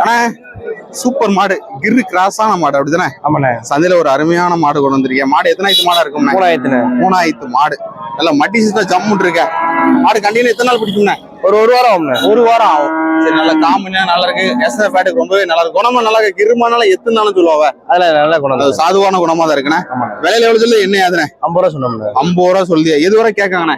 அண்ணா super மாடு. கிரு கிராஸான மாடு அப்படிதானே? ஆமாண்ணே. சந்தையில ஒரு அருமையான மாடு கொண்டு வந்திருக்கேன் மாடு எத்தனாயிரத்து மாடா இருக்கும் மூணாயிரத்துண்ணே. மூணாயிரத்து மாடு. நல்லா மட்டி சிஸ்டா ஜம்முன் இருக்க. மாடு கண்டினியூ எத்தனை நாள் பிடிக்கும்ண்ணே? ஒரு ஒரு வாரம் ஆகும்ண்ணே. ஒரு வாரம் ஆகும். சரி நல்லா காம்பினா நல்லா இருக்கு. எஸ்எஃப் ஃபேட்டுக்கு ரொம்பவே நல்லா இருக்கு. குணமா நல்லா இருக்கு. கிருமானால எத்தனை நாளும் சொல்லுவாங்க. அதுல நல்லா அது சாதுவான குணமா தான் இருக்குண்ணே. விலையில எவ்வளவு சொல்லு என்ன அதுனே ஐம்பது ரூபா சொன்னோம்ண்ணே. ஐம்பது ரூபா சொல்லியா? எது வரை கேட்காங்கண்ணே?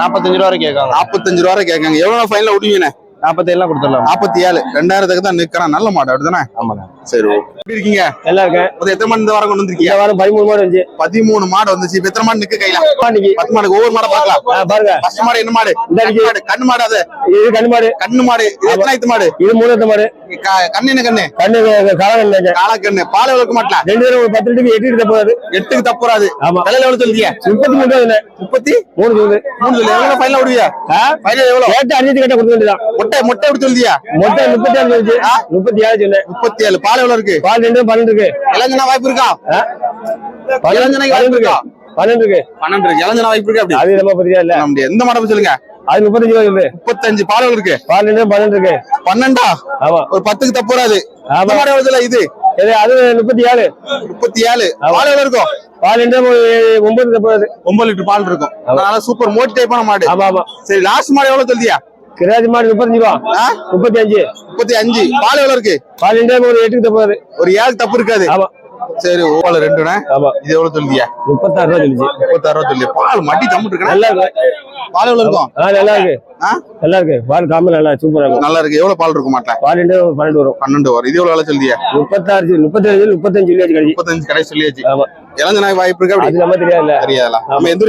நாற்பத்தஞ்சு ரூபா வரை கேட்காங்க. நாற்பத்தஞ்சு ரூபா வரை கேட்காங்க. எவ்வளவு ஃபைனல விடுவீங்கண்ணே நாற்பத்தேழுலாம் கொடுத்துடலாம்? நாற்பத்தி ஏழு ரெண்டாயிரத்துக்கு தான் நிக்கிறான். நல்ல மாடு அப்படிதானே? ஆமாண்ணே. சரி ஓகே. எப்படி இருக்கீங்க? நல்லா இருக்கேன். அது எத்தனை மாடு இந்த வாரம் கொண்டு வந்திருக்கீங்க? இந்த வாரம் பதிமூணு மாடு இருந்துச்சு பதிமூணு மாடு வந்துச்சு. இப்ப எத்தனை மாடு நிக்க கையில? பத்து மாடு ஒவ்வொரு மாடை பார்க்கலாம். ஆ, பாருங்க. ஃபர்ஸ்ட் மாடு என்ன மாடு? மாடு கண்ணு மாடு அது? இது கண்ணு மாடு. கண்ணு மாடு. இது எத்தனாயிரத்து மாடு? இது மூணு மாடு. கண்ணு என்ன கண்ணு? கண்ணு காலகண்ணு காலக்கண்ணு பால் எவ்வளவு மாட்டலாம் ரெண்டு பேரும் ஒரு பத்து லிட்டருக்கு எட்டு போகுது எட்டுக்கு தப்புறாது ஆமா. விலையில எவ்வளவு சொல்லிய முப்பத்தி மூணு முப்பத்தி? மூணு சொல்லுது மூணு சொல்லி எவ்வளவு ஃபைனல் விடுவியா ஃபைனல் எவ்வளவு? ரேட்டு அஞ்சு கட்ட கொடுக்க வேண்டியதான் மொட்டை மொட்டை எப்படி சொல்லியா மொத்தம் முப்பத்தி ஆறு சொல்லிச்சு. முப்பத்தி ஏழு சொன்னேன் முப்பத்தி ஏழு. பால் எவ்வளவு இருக்கு? பால் ரெண்டு பன்னெண்டு இருக்கு. இளஞ்சனா வாய்ப்பு இருக்கா? பன்னெண்டு வாய்ப்பு இருக்கு? பன்னெண்டு இருக்கு. பன்னெண்டு இருக்கு. இளஞ்சனா வாய்ப்பு இருக்கு அப்படி? அது நம்ம பத்திரிக்கா இல்ல. சொல்ல முடியாது. எந்த மாடை சொல்லுங்க. அது முப்பத்தஞ்சு ரூபா சொல்லு. முப்பத்தஞ்சு. பால் இருக்கு? பால் ரெண்டு பன்னெண்டு இருக்கு. பன்னெண்டா? ஆமா. ஒரு பத்துக்கு எவ்வளவு சொல்ல இது? அது முப்பத்தி ஏழு. முப்பத்தி ஏழு. பால் எவ்வளவு இருக்கும்? பால் ஒன்பது ஒன்பது லிட்டர் பால் இருக்கும். அதனால சூப்பர் மோட்டி டைப்பான மாடு. ஆமா ஆமா. சரி லாஸ்ட் மாடு எவ்வளவு சொல்லியா கிராஜ் மாடு முப்பத்தஞ்சு ரூபா? முப்பத்தி அஞ்சு முப்பத்தி அஞ்சு பால் எவ்வளவு இருக்கு? பால் ரெண்டு ஒரு எட்டுக்கு போகுது ஒரு ஏழு தப்பு இருக்காது. ஆமா. சரி ஓல ரெண்டுண்ணே? ஆமா. இது எவ்வளவு சொல்லியா முப்பத்தாறு ரூபா சொல்லிச்சு. முப்பத்தாறு ரூபா சொல்லி பால் மட்டி தம்பிட்டு இருக்கு நல்லா இருக்கு. பால் எவ்வளவு இருக்கும்? நல்லா இருக்கு? நல்லா இருக்கு. பால் காமல் நல்லா சூப்பரா இருக்கும் நல்லா இருக்கு. எவ்வளவு பால் இருக்கும் மாட்டேன் பால் ரெண்டு பன்னெண்டு வரும். பன்னெண்டு வரும். இது எவ்வளவு சொல்லியா முப்பத்தாறு முப்பத்தஞ்சு முப்பத்தஞ்சு கழிச்சு முப்பத்தஞ்சு கடை சொல்லியாச்சு. ஆமா. இளஞ்சனாய் வாய்ப்பு இருக்கு அப்படி? அது நம்ம தெரியாதுல்ல. தெரியாதா நம்ம எந்த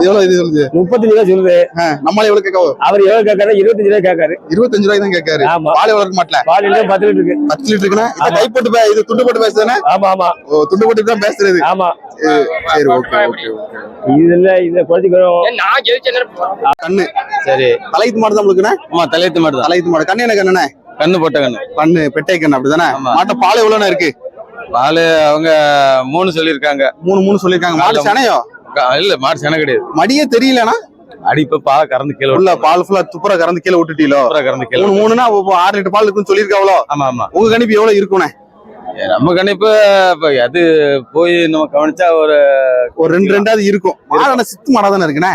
எவ்வளவு இது சொல்லுது முப்பத்தஞ்சு ரூபா சொல்லுது. ஆ, நம்மளால எவ்வளவு கேட்க அவர் எவ்வளவு கேட்காரு? இருபத்தஞ்சு ரூபா கேட்காரு. இருபத்தஞ்சு ரூபாய் தான் கேட்காரு. ஆமா. பால் எவ்வளவு இருக்க மாட்டல. பால் ரெண்டு பத்து லிட்டர் இருக்கு. பத்து லிட்டர் இருக்குன்னா இதை கை போட்டு பே- இது துண்டு போட்டு பேசுதானே? ஆமா ஆமா. ஓ துண்டு போட்டு தான் பேசுறது. ஆமா. சரி, ஓகே ஓகே இதுல இத குறைச்சிக்கிறோம் கண்ணு. சரி. தலைத்து மாடு தான் உங்களுக்குண்ணே? ஆமா தலையத்து மாடு தான். தலைத்து மாடு. கண்ணு என்ன கண்ணுண்ணே? கண்ணு போட்ட கண்ணு. கண்ணு பெட்டை கண்ணு அப்படிதானே. மாட்ட பால் எவ்வளவுண்ணே இருக்கு? பால் அவங்க மூணு சொல்லியிருக்காங்க. மூணு மூணு சொல்லிருக்காங்க மாடு. சனையோ? இல்ல மாடு சென கிடையாது. மடியே தெரியலனா அடி இப்ப பா கறந்து கீழே உள்ள பால் ஃபுல்லா துப்புரா கறந்து கீழே விட்டுட்டீங்களோ? கறந்து கீழே மூணு மூணுனா ஆறு லிட்டர் பால் இருக்குன்னு சொல்லியிருக்காவளோ? ஆமா ஆமா. உங்க கணிப்பு எவ்வளவு இருக்குண்ணே ஏ, நம்ம கணிப்பு இப்ப அது போய் நம்ம கவனிச்சா ஒரு ஒரு ரெண்டு ரெண்டாவது இருக்கும். மாடான சித்து மாடா தானே இருக்குண்ணே?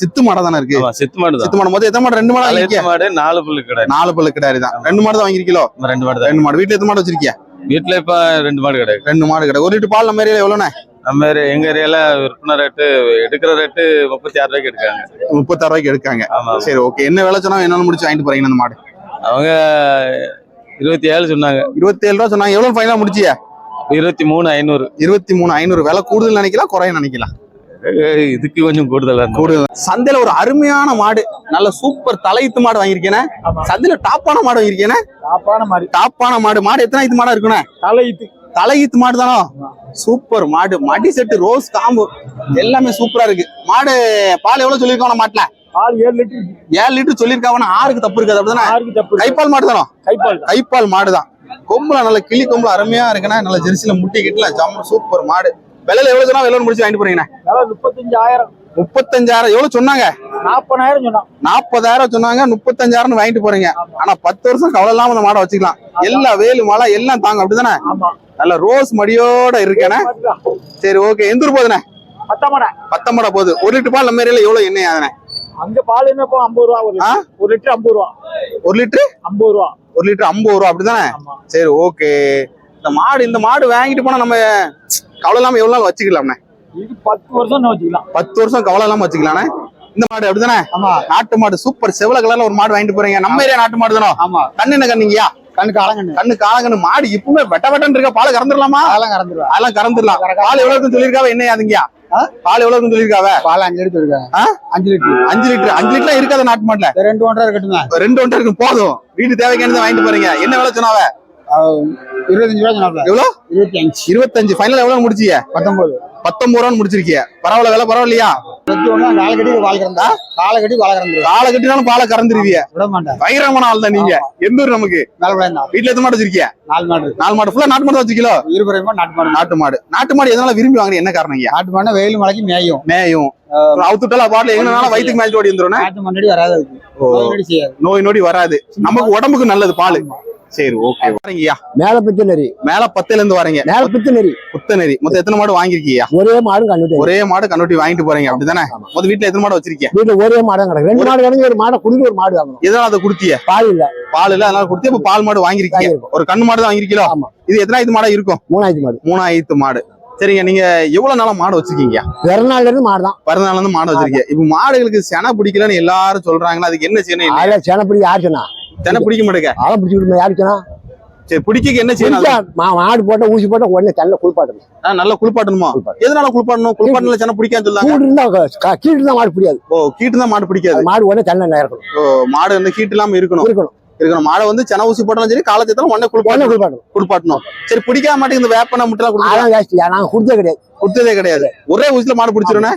சித்து மாடா தானே இருக்கு. சித்து மாடு சித்து மாடு மொத்தம் எத்தனை மாடு? ரெண்டு மாடு மாடு நாலு புல்லு கிடையாது நாலு பல்லு கிடாரி தான். ரெண்டு மாடு தான் வாங்கிருக்கீங்களோ ரெண்டு மாடு ரெண்டு மாடு. வீட்டுல எத்தனை மாடு வச்சிருக்கியா? வீட்டுல இப்ப ரெண்டு மாடு கிடையாது ரெண்டு மாடு கிடையாது ஒரு லிட்டர் பால் நம்ம ஏரியால எவ்வளோண்ணே? நம்ம எங்க ஏரியால விற்பனை ரேட்டு எடுக்கிற ரேட்டு முப்பத்தி ஆறு ரூபாய்க்கு எடுக்காங்க. முப்பத்தாறு ரூபாய்க்கு எடுக்காங்க. ஆமா சரி ஓகே. என்ன வேலை சொன்னா என்னால முடிச்சு வாங்கிட்டு போறீங்க அந்த மாடு? அவங்க இருபத்தி ஏழு சொன்னாங்க. இருபத்தி ஏழு ரூபா சொன்னாங்க. எவ்வளவு ஃபைனலா முடிச்சியா? இருபத்தி மூணு ஐநூறு. இருபத்தி மூணு ஐநூறு. விலை கூடுதல் நினைக்கலாம் குறைய நினைக்கலாம். இதுக்கு கொஞ்சம் கூடுதலா. கூடுதல். சந்தையில ஒரு அருமையான மாடு நல்ல சூப்பர் தலையீத்து மாடு வாங்கியிருக்கேனே. சந்தையில டாப்பான மாடு வாங்கியிருக்கேனே. சாப்பான மாதிரி டாப்பான மாடு மாடு எத்தனை ஐத்து மாடா இருக்குண்ணே? தலையிட்டு தலையீத்து மாடு தானோ? சூப்பர் மாடு. மடி செட்டு ரோஸ் காம்பு எல்லாமே சூப்பரா இருக்கு. மாடு பால் எவ்வளவு சொல்லியிருக்கோம் மாட்டுல? பால் ஏழு லிட்டர். ஏழு லிட்டர் சொல்லியிருக்காவனா ஆறுக்கு தப்பு இருக்காது அப்படிதானே? ஆறுக்கு தப்பு கைப்பால் மாடு தானோ? கைப்பால். கைப்பால் மாடு தான். கொம்புல நல்ல கிளி கொம்புல அருமையா இருக்குண்ணா. நல்ல ஜெர்சில முட்டி கிட்டல ஜம்மு சூப்பர் மாடு. விலையில எவ்வளவு சொன்னா எவ்வளவு முடிச்சு வாங்கிட்டு போறீங்கண்ணே? விலை முப்பத்தஞ்சாயிரம். முப்பத்தஞ்சாயிரம். எவ்வளவு சொன்னாங்க? நாற்பதாயிரம் சொன்னான். நாற்பதாயிரம் சொன்னாங்க முப்பத்தஞ்சாயிரம் வாங்கிட்டு போறீங்க. ஆனா பத்து வருஷம் கவலை இல்லாம இந்த மாடை வச்சுக்கலாம். எல்லா வேலு மழை எல்லாம் தாங்க அப்படிதானே? நல்ல ரோஸ் மடியோட இருக்கேனே சரி ஓகே. எந்த ஊர் போகுதுண்ணே? பத்தாமடா பத்தம்படா போகுது. ஒரு லிட்டர் பால் நம்ம ஏரியால எவ்வளவு எண்ணெய் ஆகுதுண்ணே? அங்க பால் என்ன ஐம்பது ரூபா ஒரு லிட்டர். ஐம்பது ரூபா. ஒரு லிட்டர்? ஐம்பது ரூபா. ஒரு லிட்டர் ஐம்பது ரூபா அப்படிதானே? சரி ஓகே. இந்த மாடு இந்த மாடு வாங்கிட்டு போனா நம்ம கவலை இல்லாம எவ்வளவு நாள் வச்சுக்கலாம்ண்ணே? இது பத்து வருஷம் வச்சுக்கலாம். பத்து வருஷம் கவலை இல்லாம வச்சுக்கலாண்ணே இந்த மாடு அப்படிதானே ஆமா. நாட்டு மாடு சூப்பர் செவல கலர்ல ஒரு மாடு வாங்கிட்டு போறீங்க. நம்ம ஏரியா நாட்டு மாடு தானோ? ஆமா. கண்ணு என்ன கண்ணுங்கயா கண்ணுக்கு அலங்கண்ணு கண்ணு காலங்கண்ணு மாடு இப்பவுமே வெட்ட வெட்டன் இருக்க? பால் கறந்துடலாமா? அதெல்லாம் கறந்துருவா அதெல்லாம் கறந்துடலாம். பால் எவ்வளவு இருக்குன்னு சொல்லியிருக்காவ? என்ன யாதுங்கயா பால் எவ்வளவு இருக்குன்னு சொல்லியிருக்காவ? பால் அஞ்சு லிட்டர் இருக்காங்க ஆ? அஞ்சு லிட்டர். அஞ்சு லிட்டர். அஞ்சு லிட்டர் இருக்காத நாட்டு மாட்டுல. ரெண்டு ஒன்றரை இருக்கட்டுங்க ரெண்டு ஒன்றரை இருக்கும். போதும். வீட்டு தேவைக்கானது வாங்கிட்டு போறீங்க? என்ன வேலை சொன்னாவ? இருபத்தஞ்சு ரூபா சொன்னாப்ல எவ்வளவு இருபத்தி அஞ்சு இருபத்தஞ்சு. ஃபைனல் எவ்வளவு முடிச்சிய பத்தொன்பது. பத்தொன்பது ரூபான்னு முடிச்சிருக்கிய. பரவாயில்ல விலை பரவாயில்லையா? இருபத்தி ஒண்ணு காலை கட்டி வாழ கிடந்தா காலை கட்டி கட்டினாலும் பாலை கறந்துருவிய. விட மாட்டேன். பயங்கரமான ஆள் தான் நீங்க. எந்த ஊர் நமக்கு? மேலப்படம் தான். வீட்டுல எத்தனை மாடு வச்சிருக்கிய? நாலு மாடு. நாலு மாடு. ஃபுல்லா நாட்டு மாடு வச்சிருக்கீங்களோ? இருபது நாட்டு மாடு. நாட்டு மாடு. நாட்டு மாடு எதனால விரும்பி வாங்குறீங்க? என்ன காரணம் நாட்டு மாடு வெயில் மழைக்கு மேயும். மேயும். அவுத்துட்டால பாட்டில் எங்கனாலும் வயிற்றுக்கு மேய்ச்சி ஓடி வந்துடும் நாட்டு வராது நோய் நொடி வராது. நமக்கு உடம்புக்கு நல்லது பால். சரி ஓகே வரீங்கய்யா மேல பித்து நெறி. மேல பத்துல இருந்து வரீங்க. மேல பித்து நெறி. புத்தநெறி மொத்தம் எத்தனை மாடு வாங்கிருக்கீங்க ஒரே மாடும் கண்டுட்டு ஒரே மாடு கண்ணுட்டி வாங்கிட்டு போறீங்க. அப்படிதானே? மொத்தம் வீட்டுல எத்தனை மாடு வச்சிருக்கீங்க? வீட்டுல ஒரே மாடம் கிடக்கு. ரெண்டு மாடு கிடந்து ஒரு மாடை குடிக்க ஒரு மாடு வாங்கணும். எதனால அதை கொடுத்தீங்க? பால் இல்ல. பால் இல்ல அதனால கொடுத்து இப்ப பால் மாடு வாங்கிருக்கீங்க. ஒரு கண்ணு மாடு தான் வாங்கிருக்கீங்களோ ஆமா. இது எத்தனாயிரத்து மாடா இருக்கும்? மூணாயிரத்து மாடு. மூணாயிரத்து மாடு. சரிங்க நீங்க எவ்வளவு நாளா மாடு வச்சிருக்கீங்க? பிறநாள்ல இருந்து மாடு தான். பிறந்தநாள்ல இருந்து மாடு வச்சிருக்கீங்க. இப்ப மாடுகளுக்கு செனை பிடிக்கலன்னு எல்லாரும் சொல்றாங்களா அதுக்கு என்ன செய்யணும் அதுல செனப்படி யார் சொன்னா? செனை பிடிக்க மாட்டேங்க. அதை பிடிச்சி யாரு சொன்னா சரி பிடிக்க என்ன செய்யணும் மாடு போட்டா ஊசி போட்டா உடனே தள்ள குளிப்பாட்டணும். ஆ, நல்லா குளிப்பாட்டணுமா. எதனால குளிப்பாட்டணும்? குளிப்பாட்டல செனை பிடிக்கான்னு சொல்லாங்க. கூடு இருந்தா க- கீழ் இருந்தா மாடு பிடிக்காது. ஓ கீட்டு தான் மாடு பிடிக்காது. மாடு உடனே தள்ள நேரணும் ஓ மாடு வந்து ஹீட் இல்லாம இருக்கணும். இருக்கணும். இருக்கணும். மாடை வந்து சென ஊசி போட்டாலும் சரி காலச்சத்தாலும் உடனே உடனே குளிப்பாட்டணும். குளிப்பாட்டணும். குளிப்பாட்டணும். சரி பிடிக்காம மாட்டேங்குது இந்த வேப்பனை முட்டெல்லாம் அதான் ஜாஸ்தி நாங்க குடிச்சே கிடையாது. கொடுத்ததே கிடையாது. ஒரே ஊசில மாடு பிடிச்சிருனே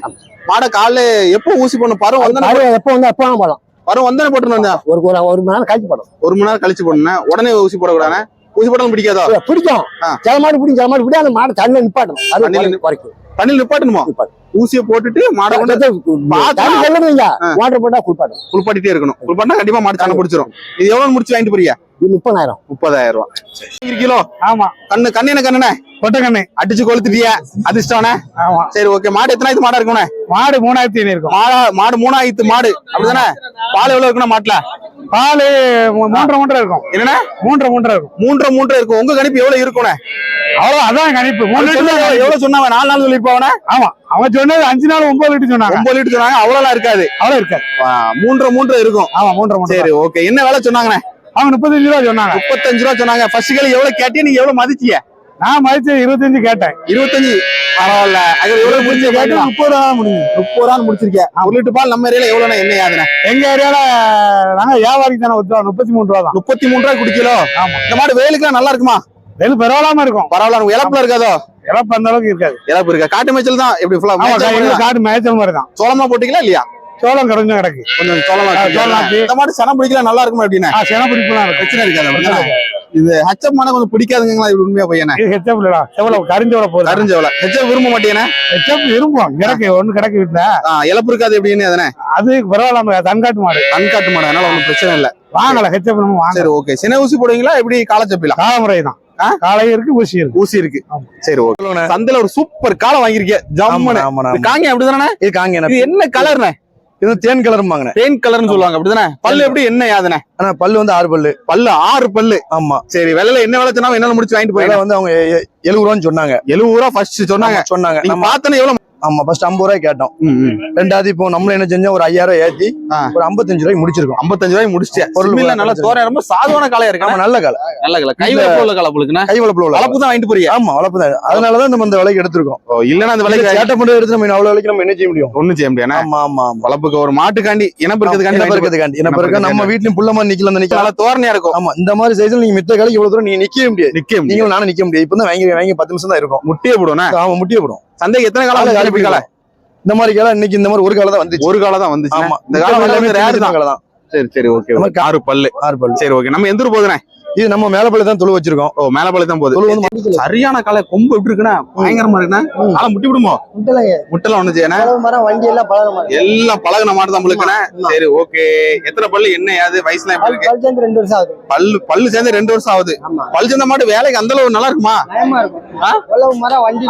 மாடை காலைல எப்போ ஊசி போடணும்? பருவம் எப்ப வந்து எப்ப வேணா பருவம் வந்தனே. போட்டுருந்தா ஒரு ஒரு- ஒரு மணி நேரம் கழிச்சு போடும் ஒரு மணி நேரம் கழிச்சு போடணும் உடனே ஊசி போடக்கூடாது ஊசி போட்டாலும் பிடிக்காதோ? பிடிக்கும். சில மாடு பிடிக்கும் சில மாடு பிடிக்கும் அந்த மாடு தண்ணி நிப்பாட்டணும். அது தண்ணியில குறை- குறைக்கும். தண்ணியில் நிப்பாட்டணுமா. ஊசியை போட்டுட்டு மாடை கொண்டு. வாட்டர் போட்டா குளிப்பாட்டும் குளிப்பாட்டிட்டே இருக்கணும். குளிப்பாட்டினா கண்டிப்பா மாடு சண்டை பிடிச்சிரும். இது எவ்வளவு முடிச்சு வாங்கிட்டு போறீங்க? முப்பதாயிரம். முப்பதாயிரம் ரூபாய் கிலோ? ஆமா. கண்ணு கண்ணு என்ன கண்ணுனே கொட்டை கண்ணு. அடிச்சு கொளுத்துட்டிய. அதிர்ஷ்டம்னே ஆமா. சரி ஓகே மாடு எத்தனாயிரத்து மாடா இருக்கும்ண்ணே? மாடு மூணாயிரத்தி ஐநூறு இருக்கும். மாடா மாடு மூணாயிரத்து மாடு. அப்படிதானே? பால் எவ்வளவு இருக்குண்ணா மாட்டுல? பால் மூன்றரை மூன்றரை இருக்கும். என்னண்ணே? மூன்றரை மூன்றரை இருக்கும். மூன்றரை மூன்றரை இருக்கும். உங்க கணிப்பு எவ்வளவு இருக்கும்ண்ணே? அவ்வளவு அதான் கணிப்பு. மூணு அவன் லிட்டர் எவ்வளவு சொன்னாங்க? நாலு நாள் சொல்லிருப்பாவனே ஆமா. அவன் சொன்னது அஞ்சு நாள் ஒன்பது லிட்டர் சொன்னாங்க. ஒன்பது லிட்டர் சொன்னாங்க. அவ்வளவு இருக்காது. அவ்வளவு இருக்காது. மூன்றரை மூன்றரை இருக்கும். ஆமா மூன்றரை மூன்றரை. சரி ஓகே என்ன வேலை சொன்னாங்கண்ணே? அவங்க முப்பத்தஞ்சு ரூபா சொன்னாங்க. முப்பத்தஞ்சு ரூபா சொன்னாங்க. ஃபர்ஸ்ட் கேள்வி எவ்வளவு கேட்டீங்க? நீங்க எவ்வளவு மதிச்சீங்க? நான் மதிச்சு இருபத்தஞ்சு கேட்டேன். இருபத்தஞ்சு. பரவாயில்ல. அது எவ்வளவு முடிச்சு கேட்டு முப்பது ரூபா முடியும் முப்பது ரூபா முடிச்சிருக்கேன். ஒரு லிட்டர் பால் நம்ம ஏரியால எவ்வளவு என்ன யாதுண்ணே எங்க ஏரியால நாங்க வியாபாரிக்கு தானே ஒத்துவா முப்பத்தி மூணு ரூபா தான். முப்பத்தி மூணு ரூபாய் குடிக்கலோ? ஆமா. இந்த மாடு வேலுக்குலாம் நல்லா இருக்குமா? வெறும் பரவாயில்லாம இருக்கும். பரவாயில்ல இழப்புல இருக்காதோ? இழப்பு அந்த அளவுக்கு இருக்காது. இழப்பு இருக்கா? காட்டு மேய்ச்சல் தான் எப்படி ஃபுல்லா ஆமா மேய்ச்சல் மாதிரி தான். சோளமா போட்டீங்களா இல்லையா? சோளம் கரைஞ்சும் கிடக்கு. கொஞ்சம் சோளமா. சோளம் ஆச்சு. இந்த மாடு சனம் பிடிக்கல நல்லா இருக்குமா எப்படின்னா? செனப்பிடிப்புலாம் இருக்கும். பிரச்சனை இருக்காது? இது ஹச்சப் மாட கொஞ்சம் பிடிக்காதுங்களா இது உண்மையா பையனே? இது ஹெச்எப் இல்லடா. செவல கரிஞ்சோட போகுது கரிஞ்சவள ஹெச்சப் விரும்ப மாட்டேனே ஹெச்எப் விரும்புவோம் கிடக்கு ஒண்ணு கிடக்கு வீட்டுல இழப்பு இருக்காது எப்படின்னு அதனே அது பரவாயில்லாம தன்காட்டு மாடு. கண்காட்டு மாடு அதனால ஒன்றும் பிரச்சனை இல்ல. வாங்கல ஹெச்எப் நம்ம வாங்க சரி ஓகே சின்ன ஊசி போடுவீங்களா? எப்படி காலச்சப்பிலா காலமுறை தான். ஆ? காலை இருக்கு ஊசி இருக்கு. ஊசி இருக்கு. சரி ஓகே சந்தையில ஒரு சூப்பர் காலை வாங்கிருக்கீங்க ஜம்முன்னு. காங்க அப்படிதானே? இது காங்க இது என்ன கலர்னே இது தேன் கலரும்பாங்கண்ணே. பெயிண்ட் கலர்னு சொல்லுவாங்க அப்படிதானே? பல்லு எப்படி என்ன யாதுனே ஆனா பல்லு வந்து ஆறு பல்லு. பல்லு ஆறு பல்லு. ஆமா. சரி வெள்ளையில என்ன வேலை சொன்னா என்னால முடிச்சு வாங்கிட்டு போயிடலாம் வந்து அவங்க எழுபது ரூபான்னு சொன்னாங்க. எழுபது ரூபா ஃபர்ஸ்ட் சொன்னாங்க. சொன்னாங்க. நம்ம பார்த்தனே எவ்வளவு ஆமா ஃபர்ஸ்ட் ஐம்பது ரூபாய் கேட்டோம். ரெண்டாவது இப்போ நம்மள என்ன செஞ்சோம் ஒரு ஐயாயிரம் ஏத்தி ஆ. ஒரு ஐம்பத்தஞ்சு ரூபாய்க்கு முடிச்சிருக்கோம். ஐம்பத்தஞ்சு ரூபாய் முடிச்சிட்டேன். பொருள் நல்ல முடிச்சிருக்கேன். தோரை ரொம்ப சாதுவான காலையா இருக்கு. நல்ல கால. நல்ல கலை. கை வளர்ப்பு உள்ள காலை கை வளப்புல உள்ள வளர்ப்பு தான் வாங்கிட்டு போறீங்க. ஆமா வளர்ப்பு தான். அதனாலதான் நம்ம இந்த விலைக்கு எடுத்திருக்கோம். இல்லன்னா அந்த விலைக்கு சேட்டை மட்டும் எடுத்து நம்ம அவ்வளவு விலைக்கு நம்ம என்ன செய்ய முடியும்? ஒண்ணும் செய்ய முடியாது ஆமா ஆமா வளர்ப்புக்கு ஒரு மாட்டுக்காண்டி இனப்பெருக்கத்துக்காண்டி என்ன வாங்கிட்டு போறீங்க. பெருக்கிறதுக்காண்டி என்ன பெருக்க நம்ம வீட்லயும் புள்ள மாதிரி நிக்கல நிக்கலாம் நல்ல தோரணையா இருக்கும். ஆமா இந்த மாதிரி சைஸ்ல நீங்க மித்த காலைக்கு இவ்வளவு தூரம் நீங்க நிக்கவே முடியாது. நிக்க முடியும் நீங்களும் நானும் நிக்க முடியாது. இப்பதான் வாங்கி வாங்கி பத்து நிமிஷம் தான் இருக்கும். முட்டியே போடுவோம் ஆமா முட்டிய போடும் சந்தைக்கு எத்தனை காலம் காலை இந்த மாதிரி காலம் இன்னைக்கு இந்த மாதிரி ஒரு காலம் தான் வந்துச்சு. ஒரு காலம் தான் வந்துச்சு. ஆமா. இந்த காலம் எல்லாமே ரேர் தான். சரி சரி ஓகே ஆறு பல்லு. ஆறு பல்லு. சரி ஓகே. நம்ம எந்த ஊர் போதுனே இது நம்ம மேலப்பள்ளி தான் தொழு வச்சிருக்கோம். ஓ மேல பல்லு தான் போகுது. சரியான காலை கொம்பு எப்படி இருக்குண்ணா? பயங்கரமா இருக்குண்ணா? காலை முட்டி விடுமோ? முட்டெல்லாம் ஒண்ணு செய்யணும் வண்டி எல்லாம் பழக மாட்டேன் எல்லாம் பழகுன மாட்டு தான் முழுக்கண்ணே? சரி ஓகே. எத்தனை பல்லு என்ன யாது வயசுலாம் எப்படி இருக்கு? ரெண்டு வருஷம் ஆகுது. பல்லு பல்லு சேர்ந்து ரெண்டு வருஷம் ஆகுது. பல்லு சேர்ந்த மாட்டு வேலைக்கு அந்த அளவு நல்லா இருக்குமா?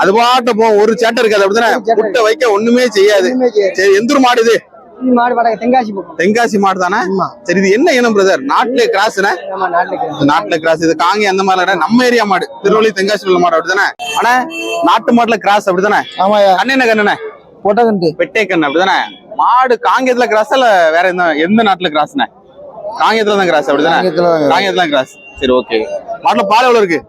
அது பாட்ட போ ஒரு சேட்டை இருக்காது சேட்டை முட்டை வைக்க ஒண்ணுமே செய்யாது. சரி எந்த மாடு இது? மாடு தென்காசி மாடு தானே? ஆமா. சரி இது என்ன இனம் பிரதர் நாட்டிலே நாட்டுக்கு நாட்டுல கிராஸ் இது காங்கி அந்த மாதிரி நம்ம ஏரியா மாடு. திருவள்ளி உள்ள மாடு அப்படிதானே ஆனா நாட்டு மாட்டுல கிராஸ் அப்படிதானே ஆமாயா கண்ணு கண்ணுனே பொட்டகண்டு. பெட்டை கண்ணு அப்படிதானே மாடு காங்கேயத்துல கிராஸ் இல்ல வேற எந்த எந்த நாட்டுல கிராஸ்னே காங்கேயத்துல தான் கிராஸ் அப்படிதானே காங்கேயத்துல கிராஸ் சரி ஓகே மாட்டுல பால் எவ்வளவு இருக்கு?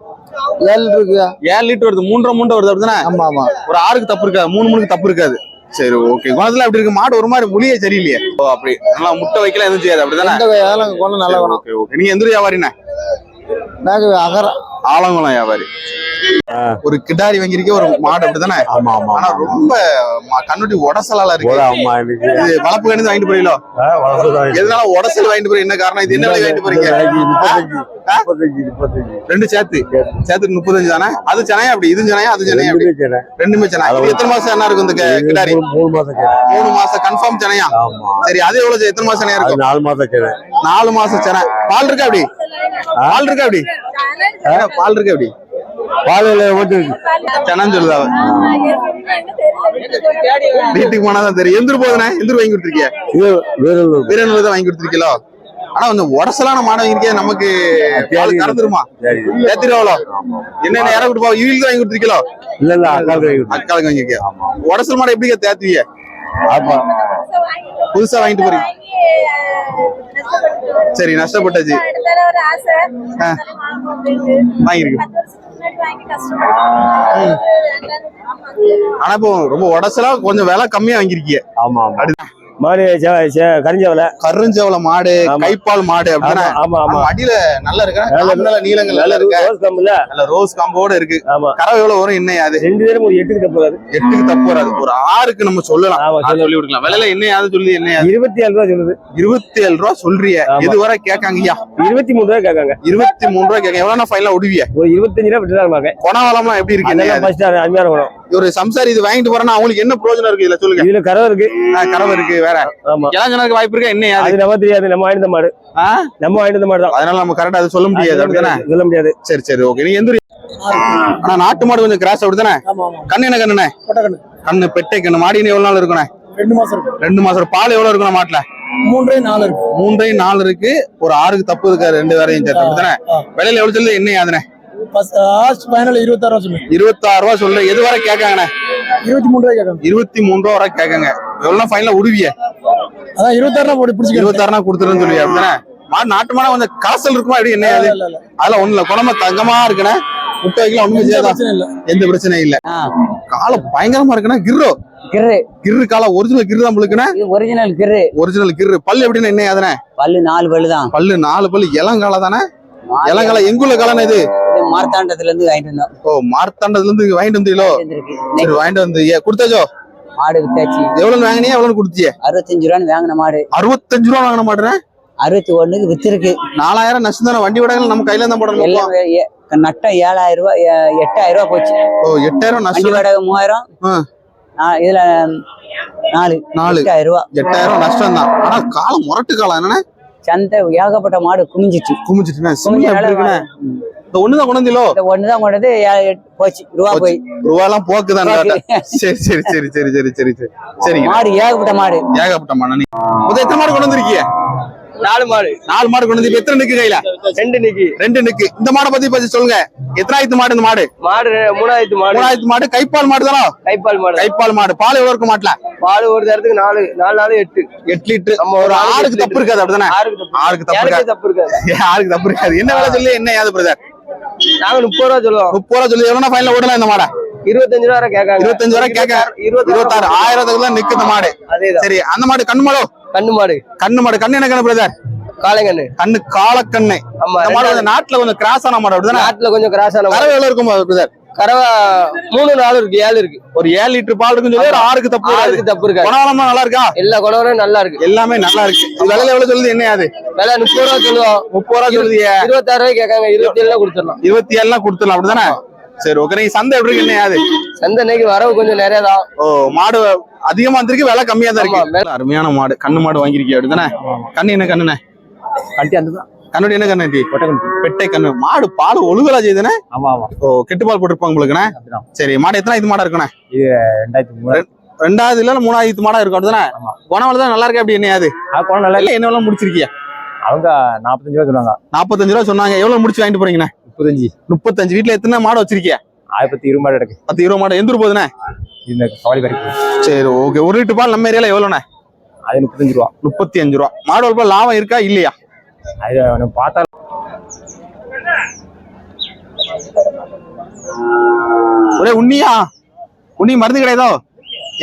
ஏழு இருக்குயா? ஏழு லிட்டர் வருது. மூன்றரை மூன்றரை வருது அப்படிதானே ஆமா ஆமா. ஒரு ஆறுக்கு தப்பு இருக்காது. மூணு மூணுக்கு தப்பு இருக்காது. சரி ஓகே குணத்துல அப்படி இருக்கு. மாடு ஒரு மாதிரி மொழியே சரியில்லையே. ஓ அப்படி. நல்லா முட்டை வைக்கல எதுவும் செய்யாது. அப்படிதானே? அதெல்லாம் கொண்டு நல்ல ஓகே ஓகே நீங்க எந்த வியாபாரிண்ணே? நாங்க அகர. ஆலங்குளம் வியாபாரி. ஒரு கிடாரி வாங்கிருக்க ஒரு மாடு அப்படிதானே? ஆமா ஆமா ஆனா ரொம்ப கண்ணுட்டி உடசலால இருக்கு. ஆமா இது வளர்ப்பு கணிந்து வாங்கிட்டு போறீங்களோ? எதனால உடசல் வாங்கிட்டு போறீங்க? என்ன காரணம்? இது என்ன வாங்கிட்டு போறீங்க? ரெண்டு சேர்த்து. சேர்த்து. முப்பத்தஞ்சு தானே? அது சென்னையா அப்படி? இது சென்னையா? அது சென்னையா அப்படி? ரெண்டுமே சென்னை. எத்தனை மாசம் என்ன இருக்கும் இந்த கிடாரி? மூணு மாசம் மூணு மாசம் கன்ஃபார்ம் சென்னையா? சரி அது எவ்வளவு? எத்தனை மாசம் சென்னையா இருக்கும்? நாலு மாசம் கேட்டேன் நாலு மாசம் சென்னை. பால் இருக்கா அப்படி? பால் இருக்கா அப்படி? பால் இருக்கா அப்படி பாலையில ஓட்டு சொல்லுதா. வீட்டுக்கு போனாதான் தெரியும். எந்திரு போதுனே எந்திரு வாங்கி கொடுத்துருக்கிய? வீரன் தான் வாங்கி கொடுத்துருக்கீங்களோ ஆனா இந்த உடசலான மாடு வாங்கிருக்கே நமக்கு சரி ஏத்திருவாளோ என்னென்ன இடம் கொடுப்பா? இவங்களுக்கு வாங்கி கொடுத்துருக்கீங்களோ இல்ல இல்ல. அக்காளுக்கு வாங்கிருக்கிய உடசல் மாடு எப்படி தேத்துவீங்க ஆமா. புதுசா வாங்கிட்டு போறீங்க. சரி நஷ்டப்பட்டாச்சு. வாங்கிருக்கு. ஆனா இப்போ ரொம்ப உடசலா கொஞ்சம் விலை கம்மியா வாங்கிருக்கீங்க ஆமா ஆமா. மாடு கரிஞ்சவல. கருஞ்சவள மாடு. கைப்பால் மாடு அப்படின்னா ஆமா ஆமா. அடியில நல்லா இருக்கா? நல்ல- நீளங்கள் நல்லா இருக்கா? ரோஸ் கம்புல நல்ல ரோஸ் காம்போட இருக்கு. ஆமா. கறவை எவ்வளவு வரும்? என்ன அது? ரெண்டு பேரும் ஒரு எட்டுக்கு தப்பு வராது. எட்டுக்கு தப்பு வராது. ஒரு ஆறுக்கு நம்ம சொல்லலாம். சொல்லி. கொடுக்கலாம். விலையில என்ன சொல்லி என்ன? இருபத்தி ஏழு ரூபா சொல்லுது. இருபத்தி ஏழு ரூபா சொல்றிய. இதுவரை கேட்காங்கய்யா இருபத்தி மூணு ரூபா கேட்காங்க. இருபத்தி மூணு ரூபா கேட்க எவ்வளவு ஃபைனலா விடுவிய ஒரு இருபத்தஞ்சு ரூபா விட்டு தான் இருப்பாங்க. கொணவளம்லாம் எப்படி இருக்கு அருமையான குணம். ஒரு சம்சாரி இது வாங்கிட்டு போறேன்னா அவங்களுக்கு என்ன பிரயோஜனம் இருக்கு இதுல சொல்லுங்க. இதுல கறவை இருக்கு. கறவை இருக்கு வேற. ஆமா. இளஞ்சனருக்கு வாய்ப்பு இருக்கா? என்ன? அது நம்ம தெரியாது நம்ம வாங்கிட்ட மாடு? நம்ம வாங்கிட்ட மாடு தான் அதனால நம்ம கரெக்டா அது சொல்ல முடியாது அப்படிதானே சொல்ல முடியாது சரி சரி ஓகே நீங்க எந்த? ஆனா நாட்டு மாடு கொஞ்சம் கிராஸ் அப்படிதானே கண்ணு என்ன கண்ணுண்ணே? கண்ணு பெட்டை கண்ணு. மாடின்னு எவ்வளவு நாள் இருக்குண்ணே? ரெண்டு மாசம் ரெண்டு மாசம் பால் எவ்வளவு இருக்கணும் மாட்டுல? மூன்றே நாலு இருக்கு. மூன்றே நாலு இருக்கு. ஒரு ஆறுக்கு தப்பு இருக்கு ரெண்டு வேறையும் சேர்த்து அப்படிதானே விலையில எவ்வளவு சொல்லுது? என்ன லாஸ்ட் ஃபைனல் இருபத்தாறு ரூபா சொல்லு இருபத்தாறு ரூபா சொல்லு. எது வரை கேட்காங்கண்ணே இருபத்தி மூணு ரூபாய் கேட்காங்க இருபத்தி மூணு ரூபா வரை கேட்காங்க. விடுவிய அதான் இருபத்தாறு ரூபா போட்டு பிடிச்சிக்க இருபத்தாறுனா கொடுத்துருன்னு சொல்லுவியா? அப்படிதானே? மாடு நாட்டு மாடா கொஞ்சம் இருக்குமா? எப்படி என்ன அது? அதெல்லாம் ஒண்ணு இல்ல. குழம்பு தங்கமா இருக்குண்ணே. முட்டை பிரச்சனை இல்ல. எந்த பிரச்சனையும் இல்ல. காலம் பயங்கரமா இருக்குண்ணே. கிர்ரோ. கிரு கிர்ரு காலம் ஒரிஜினல் கிர்ரு தான் முழுக்குண்ணே. ஒரிஜினல் கிரு ஒரிஜினல் கிர்ரு. பல்லு எப்படின்னு என்ன பல்லு நாலு பல்லு தான் பல்லு நாலு பல்லு. இளங்கால தானே? இளங்கால எங்குள்ள காலம் இது? மார்த்தாண்டத்துல இருந்து வாங்கிட்டு வந்தோம். ஓ மார்த்தாண்டதுல இருந்து வாங்கிட்டு வந்தீங்களோ. சரி வாங்கிட்டு வந்து ஏ, கொடுத்தாச்சோ? மாடு வித்தாச்சு. எவ்வளவு வாங்கினியா? எவ்வளவு கொடுத்தியே? அறுபத்தஞ்சு ரூபான்னு வாங்கின மாடு. அறுபத்தஞ்சு ரூபா வாங்கின மாட்டேன் அறுபத்தி ஒண்ணுக்கு வித்திருக்கு. நாலாயிரம் நஷ்டம் தானே வண்டி விடங்கள் நம்ம கையில தான் போடணும்? எல்லாம் நட்டம் ஏழாயிரம் ரூபாய் எட்டாயிரம் ரூபாய் போச்சு. ஓ எட்டாயிரம் நஷ்டம் வாடகை மூவாயிரம். இதுல நாலு. நாலு. எட்டாயிரம் ரூபாய் எட்டாயிரம் நஷ்டம் தான். ஆனா காலம் முரட்டு காலம். என்னன்னா சந்தை ஏகப்பட்ட மாடு குமிஞ்சிச்சு. குமிஞ்சிட்டுனா இந்த ஒண்ணுதான் கொண்டதிலோ இந்த ஒண்ணுதான் கொண்டது போச்சு ரூபா போய். ரூபா எல்லாம் போக்குதான் சரி சரி சரி சரி சரி சரி சரி. மாடு ஏகப்பட்ட மாடு. ஏகப்பட்ட மாடு. முதல் எத்தனை மாடு கொண்டு வந்திருக்கீங்க நாலு மாடு. நாலு மாடு கொண்டு வந்து எத்தனை நிக்கு கையில? ரெண்டு நிக்கி. ரெண்டு நிக்கு. இந்த மாடை பத்தி பத்தி சொல்லுங்க. எத்தனாயிரத்து மாடு இந்த மாடு? மாடு மூணாயிரத்து மாடு. மூணாயிரத்து மாடு கைப்பால் மாடு தானோ? கைப்பால் மாடு. கைப்பால் மாடு. பால் எவ்வளவு இருக்க மாட்டல? பால் ஒரு தரத்துக்கு நாலு நாலு நாலு எட்டு. எட்டு லிட்டர். நம்ம ஒரு ஆளுக்கு தப்பு இருக்காது அப்படிதானே? ஆறுக்கு தப்பு தப்பு இருக்காது. ஆறுக்கு தப்பு இருக்காது. என்ன வேலை சொல்லி என்ன ஏது பிரதர் நாங்க முப்பது ரூபா சொல்லுவோம். முப்பது ரூபா சொல்லி எவ்வளவு ஃபைனல் ஓடலாம் இந்த மாடை? இருபத்தஞ்சு ரூபா கேட்காங்க. இருபத்தஞ்சு வரை கேட்க. இருபத்தாறு ஆயிரத்துக்கு தான் நிக்கு இந்த மாடு. சரி அந்த மாடு கண்ணு மாடோ? கண்ணு மாடு. கண்ணு மாடு. கண்ணு என்ன கண்ணு பிரதர் காளைங்கண்ணு. கண்ணு காலக்கண்ணு ஆமா இந்த மாடு கொஞ்சம் நாட்டுல கொஞ்சம் கிராஸ் ஆன மாடு அப்படிதானே? நாட்டுல கொஞ்சம் கிராஸ் ஆன மாடு. எவ்வளவு இருக்கும் பிரதர் கறவை மூணு நாலு இருக்கு ஏழு இருக்கு. ஒரு ஏழு லிட்டர் பால் இருக்குன்னு சொல்லி ஒரு ஆறுக்கு தப்பு ஆறுக்கு தப்பு குணவளமா நல்லா இருக்கா? எல்லா குணவரும் நல்லா இருக்கு. எல்லாமே நல்லா இருக்கு. விலையில எவ்வளவு சொல்லுது என்ன அது? விலை முப்பது ரூபா சொல்லுவோம். முப்பது ரூபா சொல்லுது இருபத்தாறு ரூபாய் கேட்காங்க இருபத்தி ஏழுல கொடுத்துடலாம். இருபத்தி ஏழுலாம் கொடுத்துடலாம் அப்படிதானே? சரி ஓகே நீங்க சந்தை எப்படி இருக்கு என்ன அது? சந்தை இன்னைக்கு வரவு கொஞ்சம் நிறைய தான் ஓ மாடு அதிகமா வந்திருக்கு விலை கம்மியா தான் இருக்கு அருமையான மாடு கண்ணு மாடு வாங்கிருக்கிய அப்படிதானே? கண்ணு என்ன கண்ணுண்ணே? கட்டி அந்த கண்ணுடி என்ன கண்ணு பெட்டை கண்ணு. மாடு பால் ஒழுகலா ஆமா ஆமா. ஓ கெட்டு பால் போட்டிருப்பாங்க உங்களுக்குண்ணே சரி மாடு எத்தனை இது மாடா இருக்குண்ணே? ரெண்டாயிரத்தி மூணு. ரெண்டாவது இல்ல மூணாயிரத்து மாடா இருக்கும் அப்படிதானே? ஆமா. குணவள தான் நல்லா இருக்கு அப்படி என்னையாது குணம் நல்லா இல்ல என்ன முடிச்சிருக்கியா? அவங்க நாற்பத்தஞ்சு ரூபா சொல்லுவாங்க. நாற்பத்தஞ்சு ரூபா சொன்னாங்க. எவ்வளவு முடிச்சு வாங்கிட்டு போறீங்கண்ணே? முப்பத்தஞ்சு. முப்பத்தஞ்சு. வீட்டுல எத்தனை மாடு வச்சிருக்கியா? ஆயிரத்தி இருபது மாடு இருக்கு பத்து இருபது மாடு. எந்திரு போகுதுண்ணே? இந்த சவாலி வரைக்கும். சரி ஓகே. ஒரு லிட்டர் பால் நம்ம ஏரியால எவ்வளோண்ணே அது முப்பத்தஞ்சு ரூபா. முப்பத்தி அஞ்சு ரூபா. மாடு வளர்ப்ப லாபம் இருக்கா இல்லையா? அது பார்த்தா ஒரே உண்ணியா? உண்ணி மருந்து கிடையாதோ?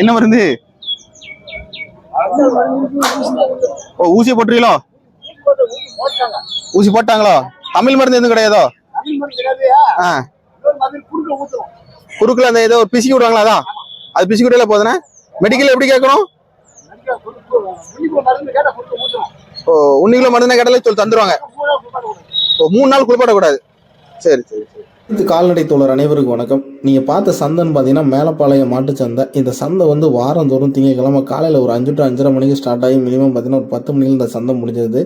என்ன மருந்து? ஓ ஊசி போட்டுறீங்களோ ஊசி போட்டாங்களோ? தமிழ் மருந்து எதுவும் கிடையாதோ? ஆ. குறுக்குல அந்த ஏதோ பிசிக்கி விடுவாங்களா அதான்? அது பிசிக்கி விடல போதுனே மெடிக்கல் எப்படி கேட்கணும்? ஓ உன்னிக்குள்ள மருந்து கேட்டாலே சொல்லி தந்துருவாங்க. ஓ மூணு நாள் குளிப்பாடக்கூடாது சரி சரி சரி. இது கால்நடை தோழர் அனைவருக்கும் வணக்கம். நீங்கள் பார்த்த சந்தைன்னு பார்த்தீங்கன்னா மேலப்பாளையம் மாட்டு சந்தை. இந்த சந்தை வந்து வாரந்தோறும் திங்கக்கிழமை காலையில் ஒரு அஞ்சு டு அஞ்சரை மணிக்கு ஸ்டார்ட் ஆகி மினிமம் பார்த்தீங்கன்னா ஒரு பத்து மணிக்கு இந்த சந்தை முடிஞ்சது.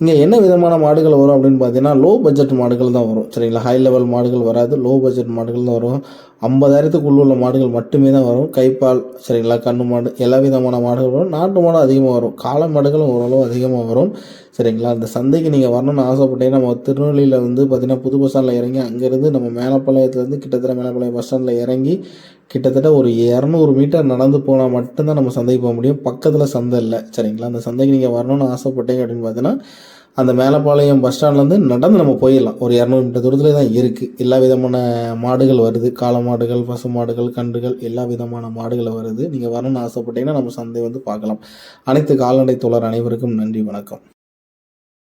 இங்கே என்ன விதமான மாடுகள் வரும் அப்படின்னு பார்த்தீங்கன்னா லோ பட்ஜெட் மாடுகள் தான் வரும். சரிங்களா? ஹை லெவல் மாடுகள் வராது லோ பட்ஜெட் மாடுகள் தான் வரும். ஐம்பதாயிரத்துக்குள்ள உள்ள மாடுகள் மட்டுமே தான் வரும். கைப்பால் சரிங்களா? கண்ணு மாடு எல்லா விதமான மாடுகள் வரும். நாட்டு மாடு அதிகமாக வரும். காளை மாடுகளும் ஓரளவு அதிகமாக வரும். சரிங்களா? அந்த சந்தைக்கு நீங்கள் வரணும்னு ஆசைப்பட்டீங்கன்னா நம்ம திருநெல்வேலியில் வந்து பார்த்திங்கன்னா புது பஸ் ஸ்டாண்டில் இறங்கி அங்கேருந்து நம்ம மேலப்பாளையத்துலேருந்து கிட்டத்தட்ட மேலப்பாளையம் பஸ் ஸ்டாண்டில் இறங்கி கிட்டத்தட்ட ஒரு இரநூறு மீட்டர் நடந்து போனால் மட்டும்தான் நம்ம சந்தைக்கு போக முடியும். பக்கத்தில் சந்தை இல்லை சரிங்களா? அந்த சந்தைக்கு நீங்கள் வரணும்னு ஆசைப்பட்டீங்க அப்படின்னு பார்த்தீங்கன்னா அந்த மேலப்பாளையம் பஸ் ஸ்டாண்ட்லேருந்து நடந்து நம்ம போயிடலாம். ஒரு இரநூறு மீட்டர் தூரத்துலேயே தான் இருக்குது எல்லா விதமான மாடுகள் வருது. காளை மாடுகள் பசு மாடுகள் கன்றுகள் எல்லா விதமான மாடுகள் வருது. நீங்கள் வரணும்னு ஆசைப்பட்டீங்கன்னா நம்ம சந்தை வந்து பார்க்கலாம். அனைத்து கால்நடை தோழர் அனைவருக்கும் நன்றி வணக்கம்.